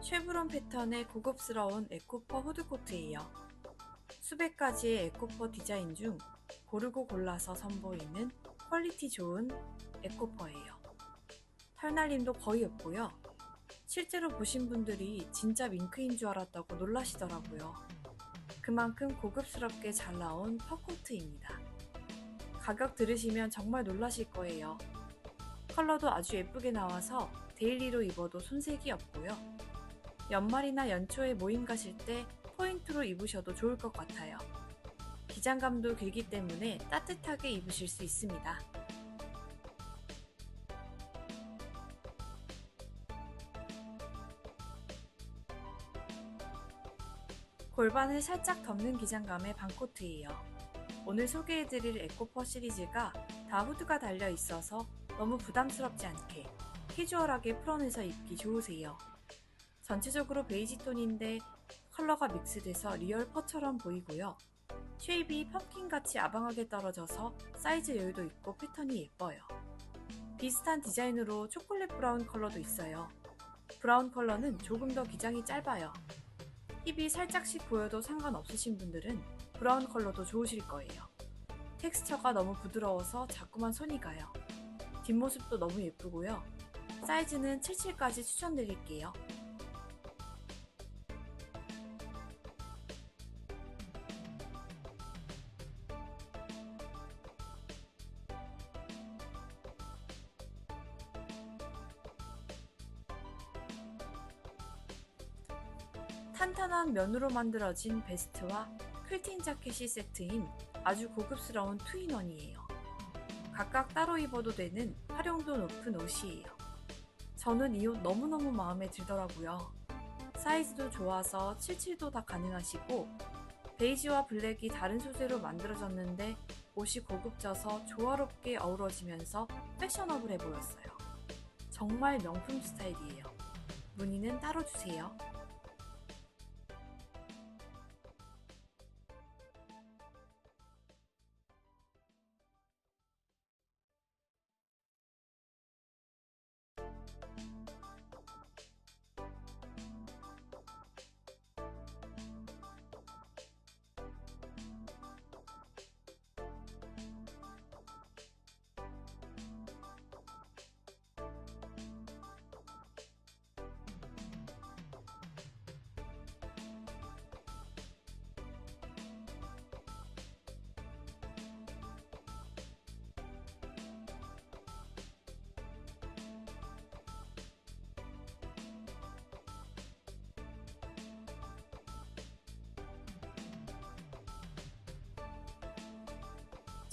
쉐브론 패턴의 고급스러운 에코퍼 후드코트예요. 수백 가지의 에코퍼 디자인 중 고르고 골라서 선보이는 퀄리티 좋은 에코퍼예요. 털날림도 거의 없고요. 실제로 보신 분들이 진짜 밍크인 줄 알았다고 놀라시더라고요. 그만큼 고급스럽게 잘 나온 퍼코트입니다. 가격 들으시면 정말 놀라실 거예요. 컬러도 아주 예쁘게 나와서 데일리로 입어도 손색이 없고요. 연말이나 연초에 모임 가실 때 포인트로 입으셔도 좋을 것 같아요. 기장감도 길기 때문에 따뜻하게 입으실 수 있습니다. 골반을 살짝 덮는 기장감의 반코트예요. 오늘 소개해드릴 에코퍼 시리즈가 다 후드가 달려 있어서 너무 부담스럽지 않게 캐주얼하게 풀어내서 입기 좋으세요. 전체적으로 베이지 톤인데 컬러가 믹스돼서 리얼 퍼처럼 보이고요. 쉐입이 펌킨같이 아방하게 떨어져서 사이즈 여유도 있고 패턴이 예뻐요. 비슷한 디자인으로 초콜릿 브라운 컬러도 있어요. 브라운 컬러는 조금 더 기장이 짧아요. 힙이 살짝씩 보여도 상관없으신 분들은 브라운 컬러도 좋으실 거예요. 텍스처가 너무 부드러워서 자꾸만 손이 가요. 뒷모습도 너무 예쁘고요. 사이즈는 77까지 추천드릴게요. 면으로 만들어진 베스트와 퀼팅 자켓이 세트인 아주 고급스러운 투인원이에요. 각각 따로 입어도 되는 활용도 높은 옷이에요. 저는 이 옷 너무너무 마음에 들더라고요. 사이즈도 좋아서 77도 다 가능하시고 베이지와 블랙이 다른 소재로 만들어졌는데 옷이 고급져서 조화롭게 어우러지면서 패셔너블해 보였어요. 정말 명품 스타일이에요. 문의는 따로 주세요.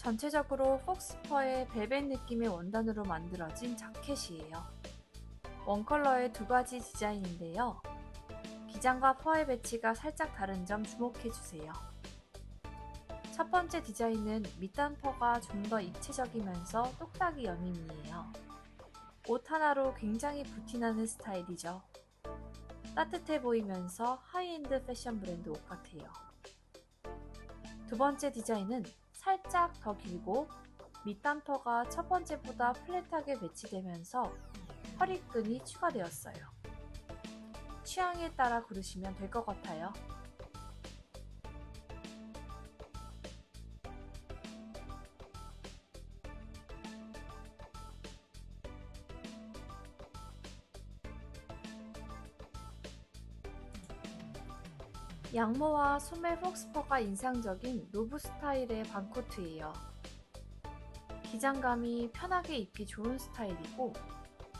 전체적으로 폭스퍼의 벨벳 느낌의 원단으로 만들어진 자켓이에요. 원컬러의 두 가지 디자인인데요. 기장과 퍼의 배치가 살짝 다른 점 주목해주세요. 첫 번째 디자인은 밑단 퍼가 좀 더 입체적이면서 똑딱이 여밈이에요. 옷 하나로 굉장히 부티나는 스타일이죠. 따뜻해 보이면서 하이엔드 패션 브랜드 옷 같아요. 두 번째 디자인은 살짝 더 길고 밑단퍼가 첫 번째보다 플랫하게 배치되면서 허리끈이 추가되었어요. 취향에 따라 고르시면 될 것 같아요. 양모와 소매 폭스퍼가 인상적인 노브 스타일의 반코트예요. 기장감이 편하게 입기 좋은 스타일이고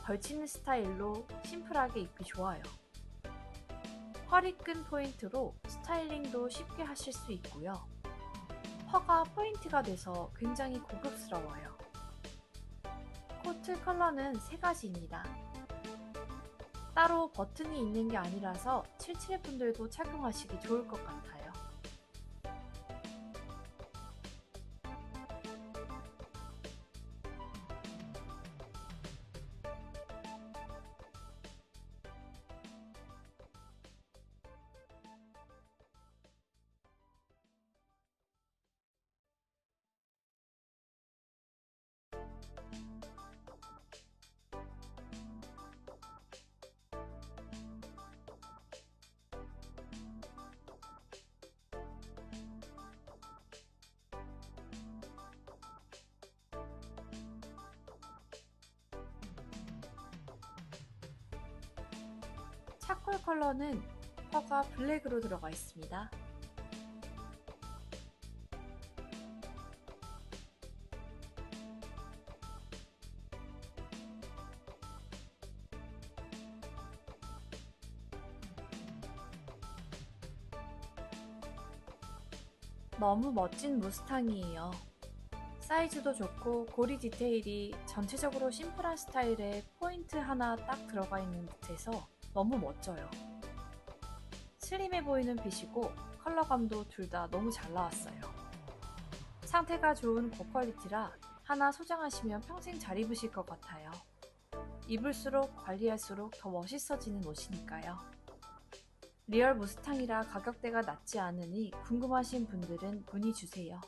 걸치는 스타일로 심플하게 입기 좋아요. 허리끈 포인트로 스타일링도 쉽게 하실 수 있고요. 퍼가 포인트가 돼서 굉장히 고급스러워요. 코트 컬러는 세 가지입니다. 따로 버튼이 있는 게 아니라서 77 분들도 착용하시기 좋을 것 같아요. 차콜 컬러는 퍼가 블랙으로 들어가 있습니다. 너무 멋진 무스탕이에요. 사이즈도 좋고 고리 디테일이 전체적으로 심플한 스타일에 포인트 하나 딱 들어가 있는 듯해서 너무 멋져요. 슬림해 보이는 빛이고 컬러감도 둘 다 너무 잘 나왔어요. 상태가 좋은 고퀄리티라 하나 소장하시면 평생 잘 입으실 것 같아요. 입을수록 관리할수록 더 멋있어지는 옷이니까요. 리얼 무스탕이라 가격대가 낮지 않으니 궁금하신 분들은 문의 주세요.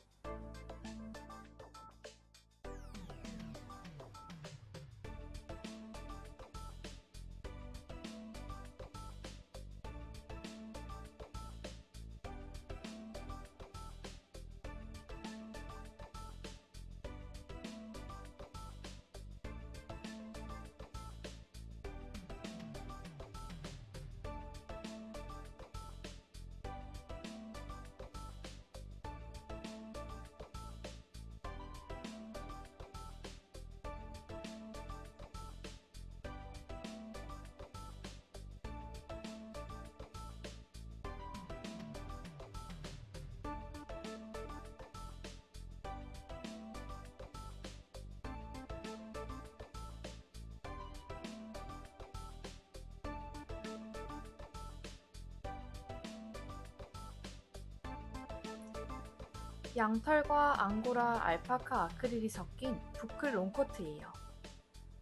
양털과 앙고라 알파카 아크릴이 섞인 부클 롱코트예요.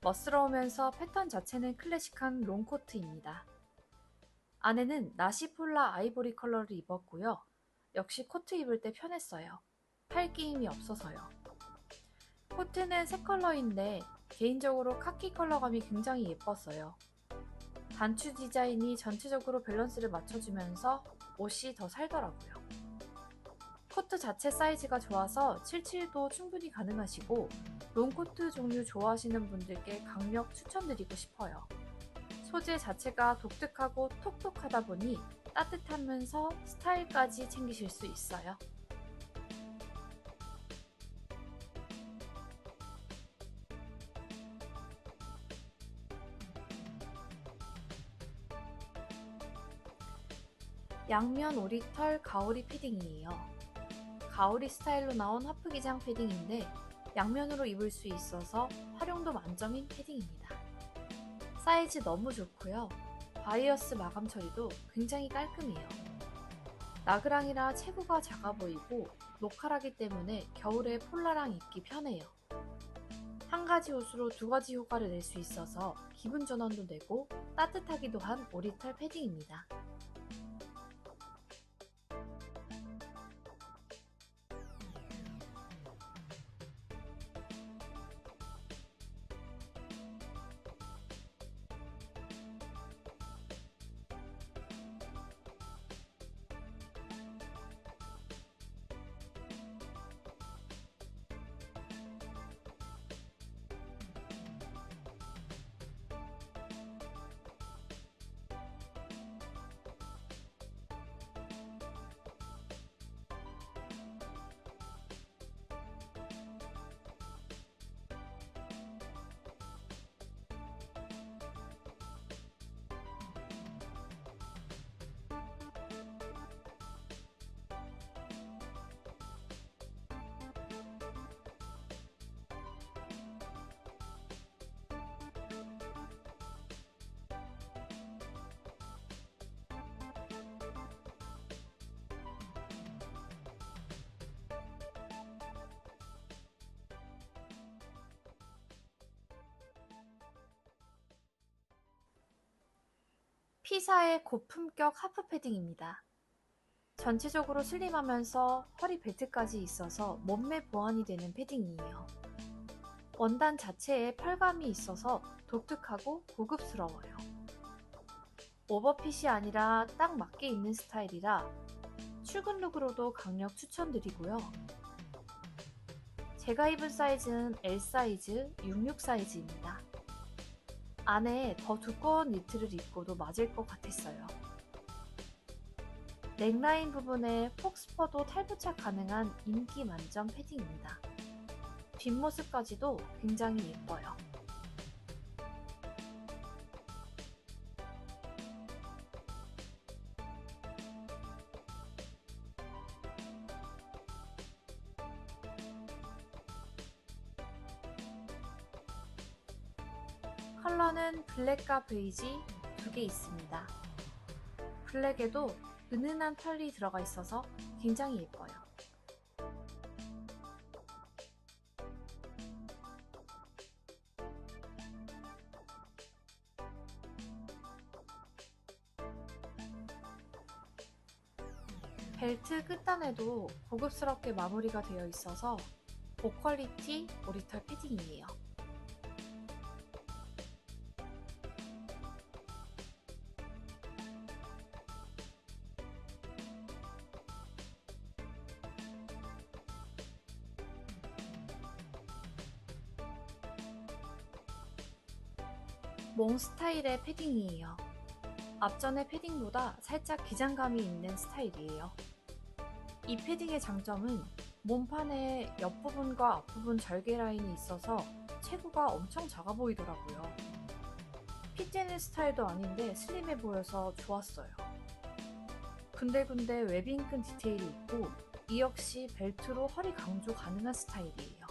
멋스러우면서 패턴 자체는 클래식한 롱코트입니다. 안에는 나시폴라 아이보리 컬러를 입었고요. 역시 코트 입을 때 편했어요. 팔 끼임이 없어서요. 코트는 새 컬러인데 개인적으로 카키 컬러감이 굉장히 예뻤어요. 단추 디자인이 전체적으로 밸런스를 맞춰주면서 옷이 더 살더라고요. 코트 자체 사이즈가 좋아서 77도 충분히 가능하시고 롱코트 종류 좋아하시는 분들께 강력 추천드리고 싶어요. 소재 자체가 독특하고 톡톡하다 보니 따뜻하면서 스타일까지 챙기실 수 있어요. 양면 오리털 가오리 패딩이에요. 가오리 스타일로 나온 하프 기장 패딩인데 양면으로 입을 수 있어서 활용도 만점인 패딩입니다. 사이즈 너무 좋고요. 바이어스 마감 처리도 굉장히 깔끔해요. 나그랑이라 체구가 작아 보이고 노멀하기 때문에 겨울에 폴라랑 입기 편해요. 한 가지 옷으로 두 가지 효과를 낼 수 있어서 기분 전환도 되고 따뜻하기도 한 오리털 패딩입니다. 피사의 고품격 하프 패딩입니다. 전체적으로 슬림하면서 허리 벨트까지 있어서 몸매 보완이 되는 패딩이에요. 원단 자체에 펄감이 있어서 독특하고 고급스러워요. 오버핏이 아니라 딱 맞게 입는 스타일이라 출근 룩으로도 강력 추천드리고요. 제가 입은 사이즈는 L 사이즈, 66 사이즈입니다. 안에 더 두꺼운 니트를 입고도 맞을 것 같았어요. 넥라인 부분에 폭스퍼도 탈부착 가능한 인기 만점 패딩입니다. 뒷모습까지도 굉장히 예뻐요. 블랙과 베이지 두 개 있습니다. 블랙에도 은은한 털이 들어가 있어서 굉장히 예뻐요. 벨트 끝단에도 고급스럽게 마무리가 되어 있어서 고퀄리티 오리털 패딩이에요. 몽 스타일의 패딩이에요. 앞전의 패딩보다 살짝 기장감이 있는 스타일이에요. 이 패딩의 장점은 몸판에 옆부분과 앞부분 절개 라인이 있어서 체구가 엄청 작아 보이더라고요. 핏되는 스타일도 아닌데 슬림해 보여서 좋았어요. 군데군데 웨빙끈 디테일이 있고 이 역시 벨트로 허리 강조 가능한 스타일이에요.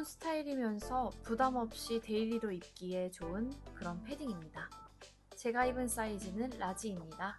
기본 스타일이면서 부담 없이 데일리로 입기에 좋은 그런 패딩입니다. 제가 입은 사이즈는 라지입니다.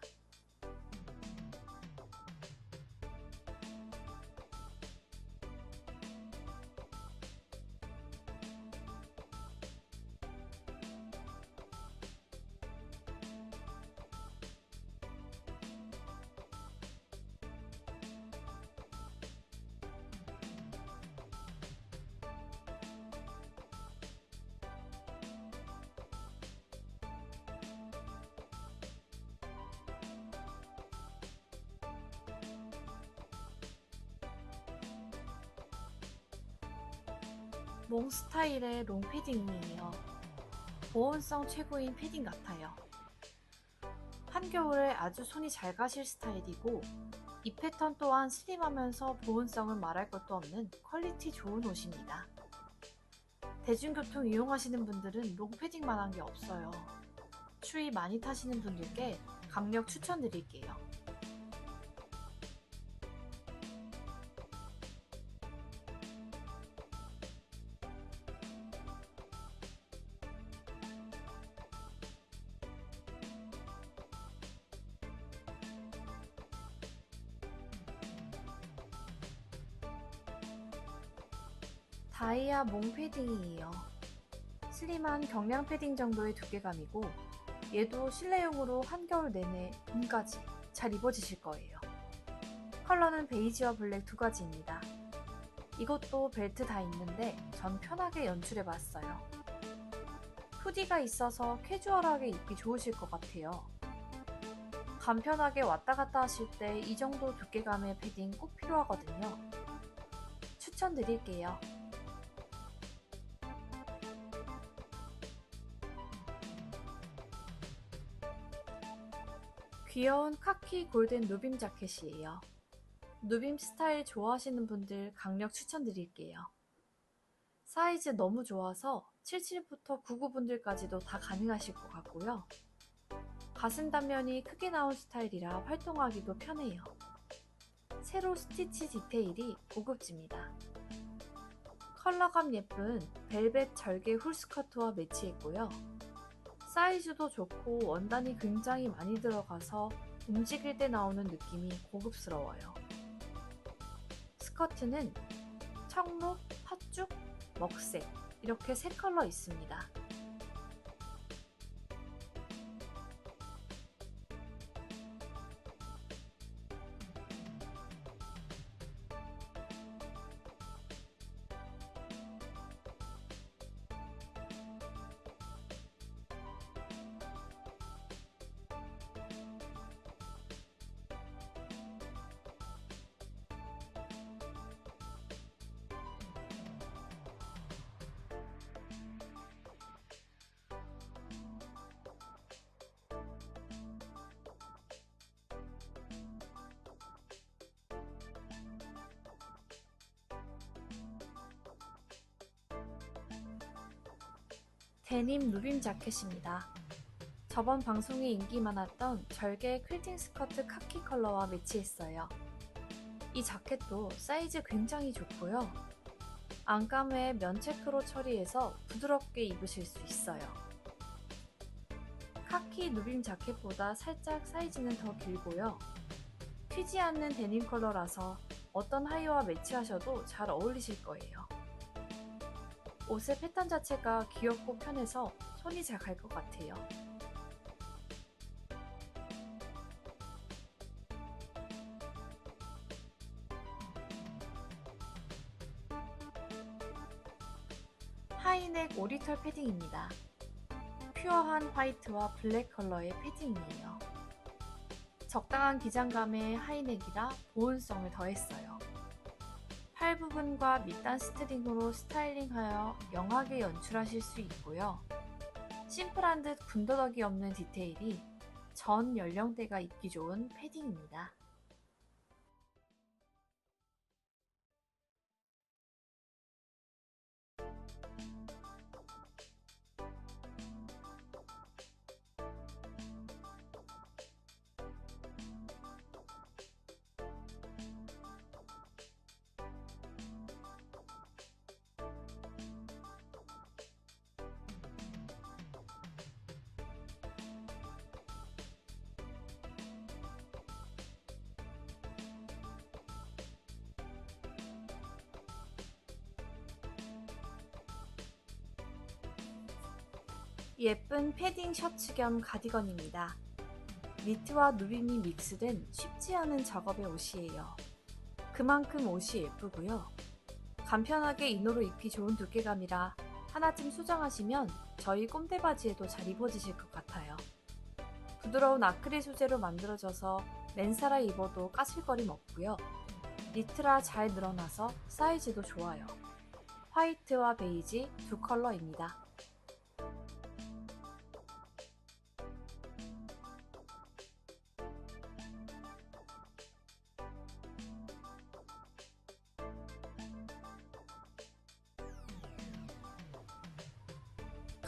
몽 스타일의 롱 패딩이에요. 보온성 최고인 패딩 같아요. 한겨울에 아주 손이 잘 가실 스타일이고 이 패턴 또한 슬림하면서 보온성은 말할 것도 없는 퀄리티 좋은 옷입니다. 대중교통 이용하시는 분들은 롱 패딩만한 게 없어요. 추위 많이 타시는 분들께 강력 추천드릴게요. 다이아 몽 패딩이에요. 슬림한 경량 패딩 정도의 두께감이고 얘도 실내용으로 한겨울 내내 봄까지 잘 입어지실 거예요. 컬러는 베이지와 블랙 두 가지입니다. 이것도 벨트 다 있는데 전 편하게 연출해 봤어요. 후디가 있어서 캐주얼하게 입기 좋으실 것 같아요. 간편하게 왔다 갔다 하실 때 이 정도 두께감의 패딩 꼭 필요하거든요. 추천드릴게요. 귀여운 카키 골든 누빔 자켓이에요. 누빔 스타일 좋아하시는 분들 강력 추천드릴게요. 사이즈 너무 좋아서 77부터 99분들까지도 다 가능하실 것 같고요. 가슴 단면이 크게 나온 스타일이라 활동하기도 편해요. 세로 스티치 디테일이 고급집니다. 컬러감 예쁜 벨벳 절개 훌스커트와 매치했고요. 사이즈도 좋고 원단이 굉장히 많이 들어가서 움직일 때 나오는 느낌이 고급스러워요. 스커트는 청록, 팥죽, 먹색 이렇게 세 컬러 있습니다. 데님 누빔 자켓입니다. 저번 방송에 인기 많았던 절개 퀼팅 스커트 카키 컬러와 매치했어요. 이 자켓도 사이즈 굉장히 좋고요. 안감에 면체크로 처리해서 부드럽게 입으실 수 있어요. 카키 누빔 자켓보다 살짝 사이즈는 더 길고요. 튀지 않는 데님 컬러라서 어떤 하의와 매치하셔도 잘 어울리실 거예요. 옷의 패턴 자체가 귀엽고 편해서 손이 잘 갈 것 같아요. 하이넥 오리털 패딩입니다. 퓨어한 화이트와 블랙 컬러의 패딩이에요. 적당한 기장감의 하이넥이라 보온성을 더했어요. 팔 부분과 밑단 스트링으로 스타일링하여 영하게 연출하실 수 있고요. 심플한 듯 군더더기 없는 디테일이 전 연령대가 입기 좋은 패딩입니다. 예쁜 패딩 셔츠 겸 가디건입니다. 니트와 누빔이 믹스된 쉽지 않은 작업의 옷이에요. 그만큼 옷이 예쁘고요. 간편하게 이너로 입기 좋은 두께감이라 하나쯤 수정하시면 저희 꼼대 바지에도 잘 입어지실 것 같아요. 부드러운 아크릴 소재로 만들어져서 맨살아 입어도 까슬거림 없고요. 니트라 잘 늘어나서 사이즈도 좋아요. 화이트와 베이지 두 컬러입니다.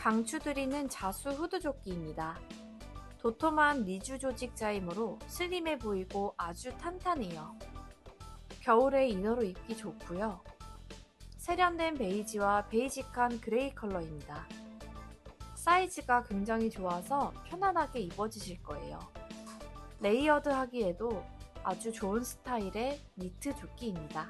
강추드리는 자수 후드 조끼입니다. 도톰한 리주 조직자이므로 슬림해 보이고 아주 탄탄해요. 겨울에 이너로 입기 좋고요. 세련된 베이지와 베이직한 그레이 컬러입니다. 사이즈가 굉장히 좋아서 편안하게 입어지실 거예요. 레이어드 하기에도 아주 좋은 스타일의 니트 조끼입니다.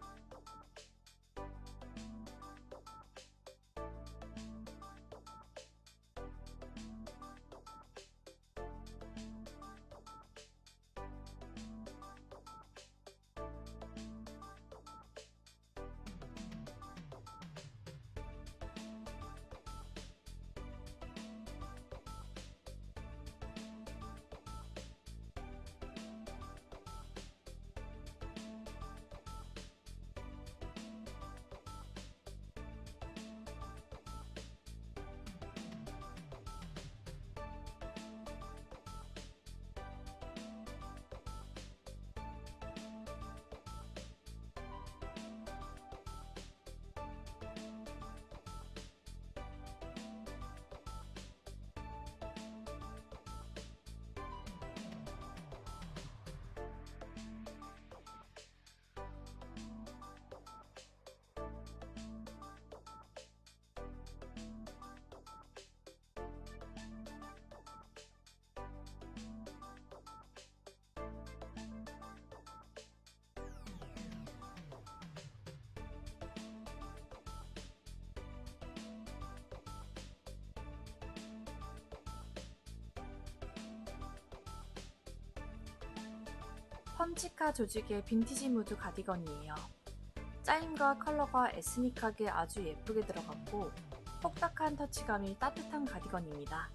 펀치카 조직의 빈티지 무드 가디건이에요. 짜임과 컬러가 에스닉하게 아주 예쁘게 들어갔고 뽁닥한 터치감이 따뜻한 가디건입니다.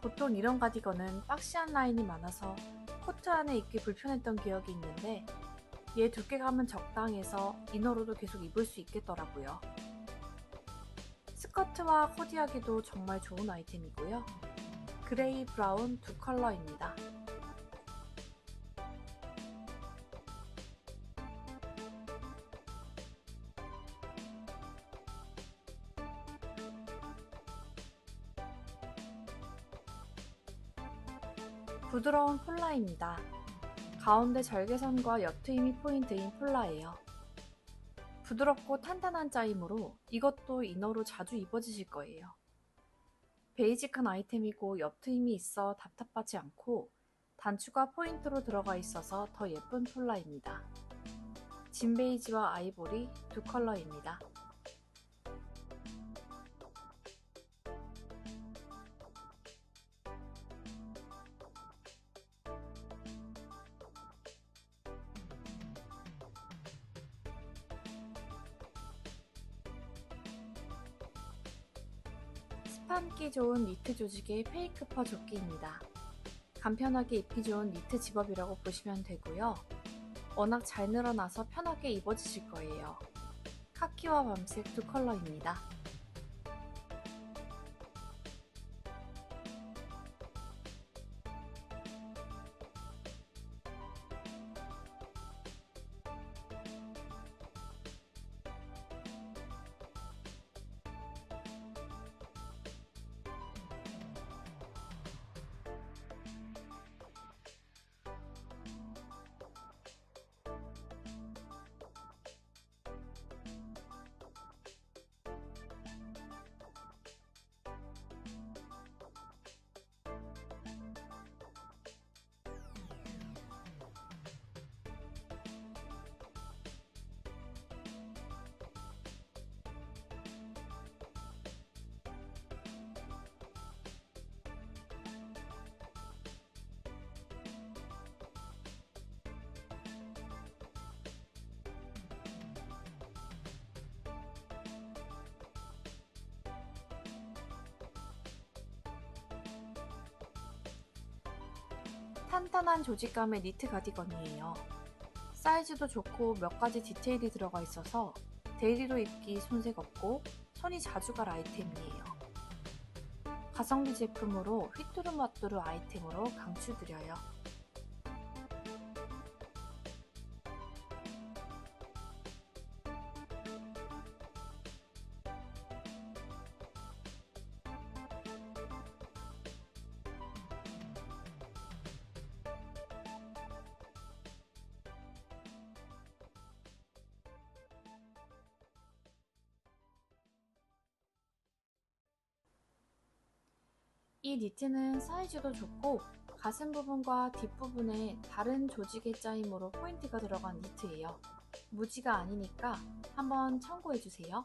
보통 이런 가디건은 박시한 라인이 많아서 코트 안에 입기 불편했던 기억이 있는데 얘 두께감은 적당해서 이너로도 계속 입을 수 있겠더라고요. 스커트와 코디하기도 정말 좋은 아이템이고요. 그레이 브라운 두 컬러입니다. 폴라입니다. 가운데 절개선과 옆트임이 포인트인 폴라예요. 부드럽고 탄탄한 짜임으로 이것도 이너로 자주 입어지실 거예요. 베이직한 아이템이고 옆트임이 있어 답답하지 않고 단추가 포인트로 들어가 있어서 더 예쁜 폴라입니다. 진 베이지와 아이보리 두 컬러입니다. 스판기 좋은 니트 조직의 페이크 퍼 조끼입니다. 간편하게 입기 좋은 니트 집업이라고 보시면 되고요. 워낙 잘 늘어나서 편하게 입어지실 거예요. 카키와 밤색 두 컬러입니다. 탄탄한 조직감의 니트 가디건이에요. 사이즈도 좋고 몇 가지 디테일이 들어가 있어서 데일리로 입기 손색 없고 손이 자주 갈 아이템이에요. 가성비 제품으로 휘뚜루마뚜루 아이템으로 강추드려요. 니트는 사이즈도 좋고 가슴 부분과 뒷부분에 다른 조직의 짜임으로 포인트가 들어간 니트예요. 무지가 아니니까 한번 참고해주세요.